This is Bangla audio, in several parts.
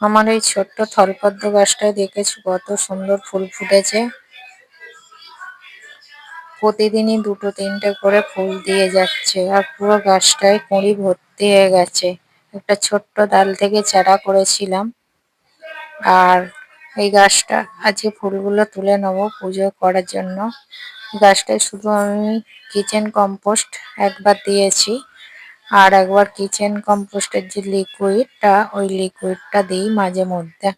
আমার এই ছোট্ট থলপদ্ম গাছটায় দেখেছি কত সুন্দর ফুল ফুটেছে। প্রতিদিনই দুটো, তিনটে করে ফুল দিয়ে যাচ্ছে আর পুরো গাছটায় কুঁড়ি ভর্তি হয়ে গেছে। একটা ছোট্ট ডাল থেকে চারা করেছিলাম আর এই গাছটা আজকে ফুলগুলো তুলে নেব পুজো করার জন্য। গাছটায় শুধু আমি কিচেন কম্পোস্ট একবার দিয়েছি। আর একবার কিচেন কম্পোস্টের যে লিকুইডটা ওই লিকুইডটা দিই মাঝে মধ্যে।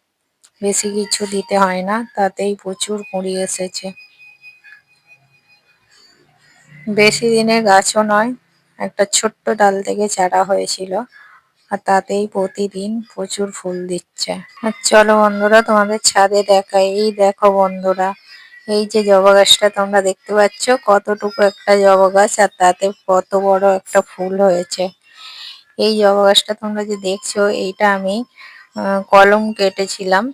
বেশি কিছু দিতে হয় না, তাতেই প্রচুর কুঁড়ি এসেছে। বেশি দিনের গাছও নয়, একটা ছোট্ট ডাল থেকে চারা হয়েছিল, আর তাতেই প্রতিদিন প্রচুর ফুল দিচ্ছে। আর চলো বন্ধুরা, তোমাদের ছাদে দেখাই, এই দেখো বন্ধুরা। এই যে জবা গাছটা তোমরা দেখতে পাচ্ছ, কতটুকু একটা জবা গাছ আর তাতে কত বড় একটা ফুল হয়েছে। এই জবা গাছটা তোমরা যে দেখছ, এইটা আমি কলম কেটেছিলাম।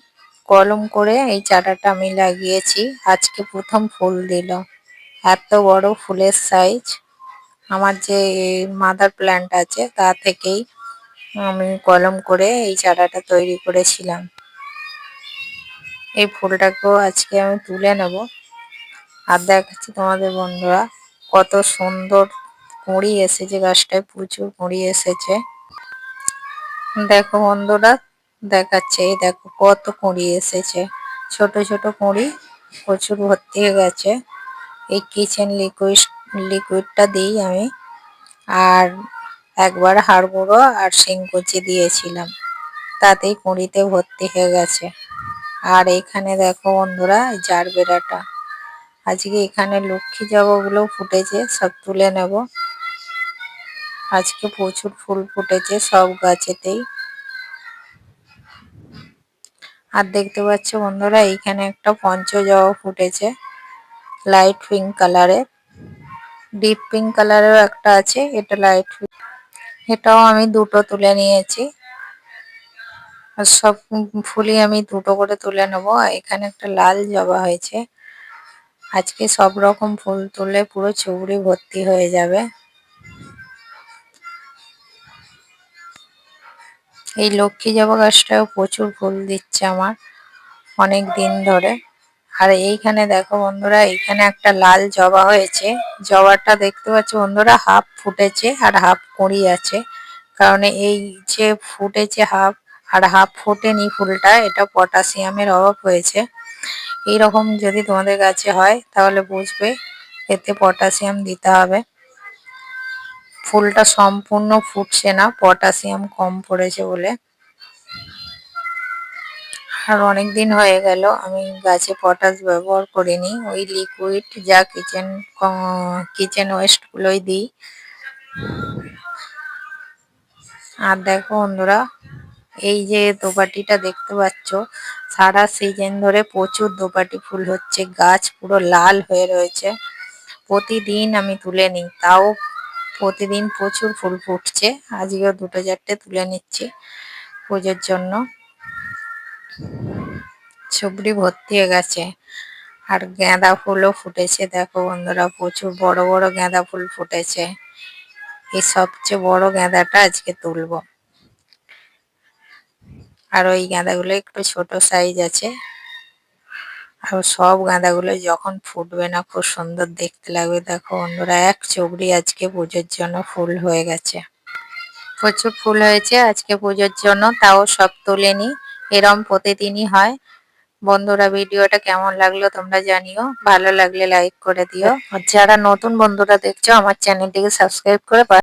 কলম করে এই চারাটা আমি লাগিয়েছি। আজকে প্রথম ফুল দিল। এত বড় ফুলের সাইজ আমার যে মাদার প্ল্যান্ট আছে, তা থেকেই আমি কলম করে এই চারাটা তৈরি করেছিলাম। এই ফুলটাকেও আজকে আমি তুলে নেব। আর দেখাচ্ছি তোমাদের বন্ধুরা, কত সুন্দর কুঁড়ি এসেছে, গাছটায় প্রচুর কুঁড়ি এসেছে। দেখো বন্ধুরা, দেখাচ্ছে, এই দেখো কত কুঁড়ি এসেছে। ছোট ছোট কুঁড়ি প্রচুর ভর্তি হয়ে গেছে। এই কিচেন লিকুইড লিকুইডটা দিই আমি। আর একবার হাড় গুঁড়ো আর শিংকুচি দিয়েছিলাম। তাতেই কুঁড়িতে ভর্তি হয়ে গেছে। আর এখানে দেখো বন্ধুরা জার বেড়াটা আজকে এখানে লক্ষ্মী জবাগুলো ফুটেছে, সব তুলে নেব। আজকে প্রচুর ফুল ফুটেছে সব গাছেতেই। আর দেখতে পাচ্ছ বন্ধুরা, এইখানে একটা পঞ্চ জবা ফুটেছে লাইট পিঙ্ক কালারের ডিপ পিঙ্ক কালারের একটা আছে, এটা লাইট এটাও আমি দুটো তুলে নিয়েছি। আর সব ফুলই আমি দুটো করে তুলে নেব। এখানে একটা লাল জবা হয়েছে। আজকে সব রকম ফুল তুলে পুরো চুবড়ি ভর্তি হয়ে যাবে। এই লক্ষ্মী জবা গাছটাও প্রচুর ফুল দিচ্ছে আমার অনেক দিন ধরে। আর এইখানে দেখো বন্ধুরা, এইখানে একটা লাল জবা হয়েছে। জবাটা দেখতে পাচ্ছ বন্ধুরা, হাফ ফুটেছে আর হাফ কুঁড়ি আছে। কারণ এই যে ফুটেছে হাফ আর হাফ ফোটেনি ফুলটা, এটা পটাশিয়ামের অভাব হয়েছে। এই রকম যদি তোমাদের কাছে হয়, তাহলে বুঝবে, এতে পটাশিয়াম দিতে হবে। ফুলটা সম্পূর্ণ ফুটছে না পটাশিয়াম কম পড়েছে বলে। আর অনেক দিন হয়ে গেল, আমি গাছে পটাশ ব্যবহার করিনি। ওই লিকুইড যা কিচেন কিচেন ওয়েস্টগুলোই দিই। আর দেখো বন্ধুরা এই যে দোপাটিটা দেখতে পাচ্ছ, সারা সিজন ধরে প্রচুর দোপাটি ফুল হচ্ছে, গাছ পুরো লাল হয়ে রয়েছে। প্রতিদিন আমি তুলে নিই, তাও প্রতিদিন প্রচুর ফুল ফুটছে। আজকেও দুটো চারটে তুলে নিচ্ছি পুজোর জন্য। ছবড়ি ভর্তি হয়ে গেছে, আর গাঁদা ফুলও ফুটেছে। দেখো বন্ধুরা, প্রচুর বড় বড় গাঁদা ফুল ফুটেছে। এই সবচেয়ে বড় গাঁদাটা আজকে তুলবো। আর ওই গাঁদাগুলো একটু ছোট সাইজ আছে। আর সব গাঁদাগুলো যখন ফুটবে না, খুব সুন্দর দেখতে লাগবে। দেখো বন্ধুরা, এক চবড়ি আজকে পুজোর জন্য ফুল হয়ে গেছে। প্রচুর ফুল হয়েছে আজকে পুজোর জন্য, তাও সব তুলে এরম প্রতিদিনই হয়। বন্ধুরা, ভিডিওটা কেমন লাগল তোমরা জানিও। ভালো লাগলে লাইক করে দিও। আর যারা নতুন বন্ধুরা দেখছ, আমার চ্যানেলটিকে সাবস্ক্রাইব করে